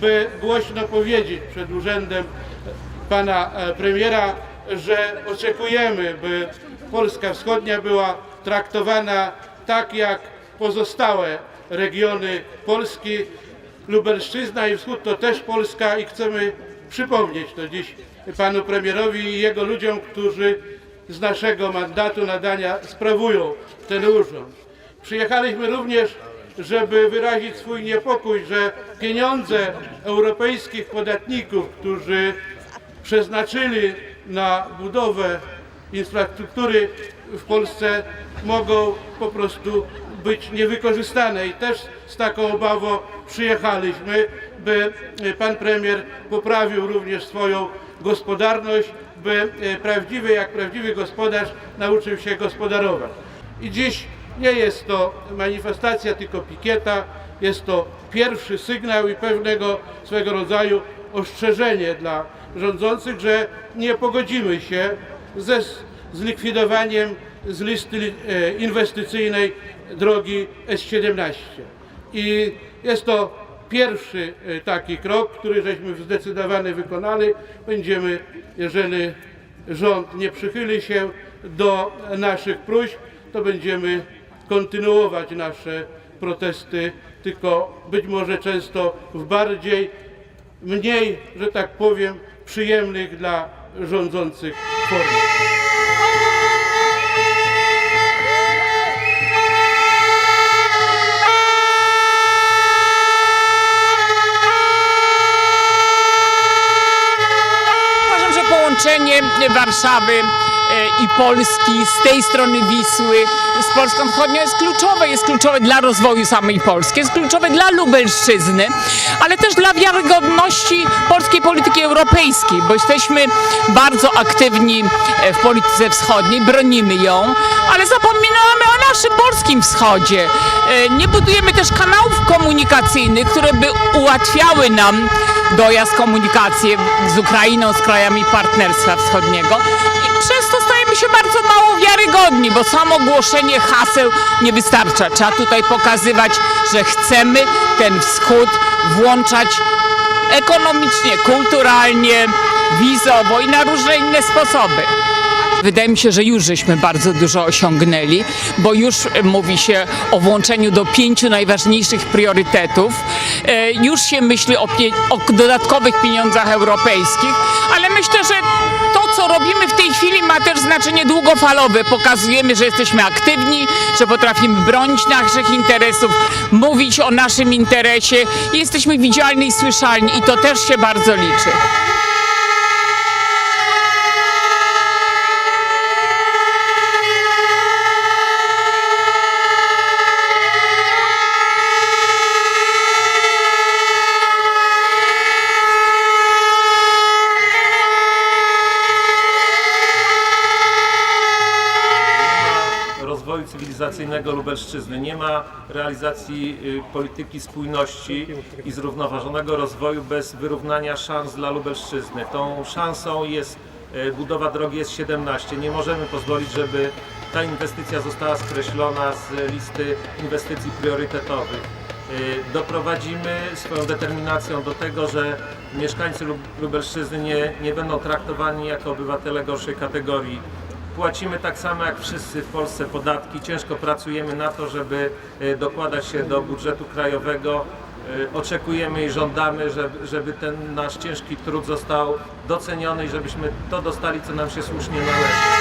by głośno powiedzieć przed urzędem pana e, premiera, że oczekujemy, by Polska Wschodnia była traktowana tak jak pozostałe regiony Polski. Lubelszczyzna i Wschód to też Polska i chcemy przypomnieć to dziś panu premierowi i jego ludziom, którzy z naszego mandatu nadania sprawują ten urząd. Przyjechaliśmy również, żeby wyrazić swój niepokój, że pieniądze europejskich podatników, którzy przeznaczyli na budowę infrastruktury w Polsce mogą po prostu być niewykorzystane i też z taką obawą przyjechaliśmy, by pan premier poprawił również swoją gospodarność, by e, prawdziwy, jak prawdziwy gospodarz nauczył się gospodarować. I dziś nie jest to manifestacja, tylko pikieta, jest to pierwszy sygnał i pewnego swego rodzaju ostrzeżenie dla rządzących, że nie pogodzimy się ze zlikwidowaniem z listy e, inwestycyjnej drogi S17. I jest to pierwszy e, taki krok, który żeśmy zdecydowanie wykonali. Będziemy, jeżeli rząd nie przychyli się do naszych próśb, to będziemy kontynuować nasze protesty, tylko być może często w bardziej, mniej, że tak powiem, przyjemnych dla rządzących formach. Połączenie Warszawy i Polski z tej strony Wisły z Polską Wschodnią jest kluczowe. Jest kluczowe dla rozwoju samej Polski, jest kluczowe dla Lubelszczyzny, ale też dla wiarygodności polskiej polityki europejskiej, bo jesteśmy bardzo aktywni e, w polityce wschodniej, bronimy ją, ale zapominamy o naszym polskim wschodzie. E, Nie budujemy też kanałów komunikacyjnych, które by ułatwiały nam dojazd komunikacji z Ukrainą, z krajami Partnerstwa Wschodniego bo samo głoszenie haseł nie wystarcza. Trzeba tutaj pokazywać, że chcemy ten wschód włączać ekonomicznie, kulturalnie, wizowo i na różne inne sposoby. Wydaje mi się, że już żeśmy bardzo dużo osiągnęli, bo już e, mówi się o włączeniu do pięciu najważniejszych priorytetów. E, Już się myśli o, o dodatkowych pieniądzach europejskich, ale myślę, że co robimy w tej chwili, ma też znaczenie długofalowe. Pokazujemy, że jesteśmy aktywni, że potrafimy bronić naszych interesów, mówić o naszym interesie jesteśmy widzialni i słyszalni, i to też się bardzo liczy. Rozwoju cywilizacyjnego Lubelszczyzny, nie ma realizacji y, polityki spójności i zrównoważonego rozwoju bez wyrównania szans dla Lubelszczyzny. Tą szansą jest y, budowa drogi S17. Nie możemy pozwolić, żeby ta inwestycja została skreślona z listy inwestycji priorytetowych. Y, Doprowadzimy swoją determinacją do tego, że mieszkańcy Lub- Lubelszczyzny nie, nie będą traktowani jako obywatele gorszej kategorii. Płacimy tak samo jak wszyscy w Polsce podatki, ciężko pracujemy na to, żeby y, dokładać się do budżetu krajowego. Y, Oczekujemy i żądamy, żeby ten nasz ciężki trud został doceniony i żebyśmy to dostali, co nam się słusznie należy.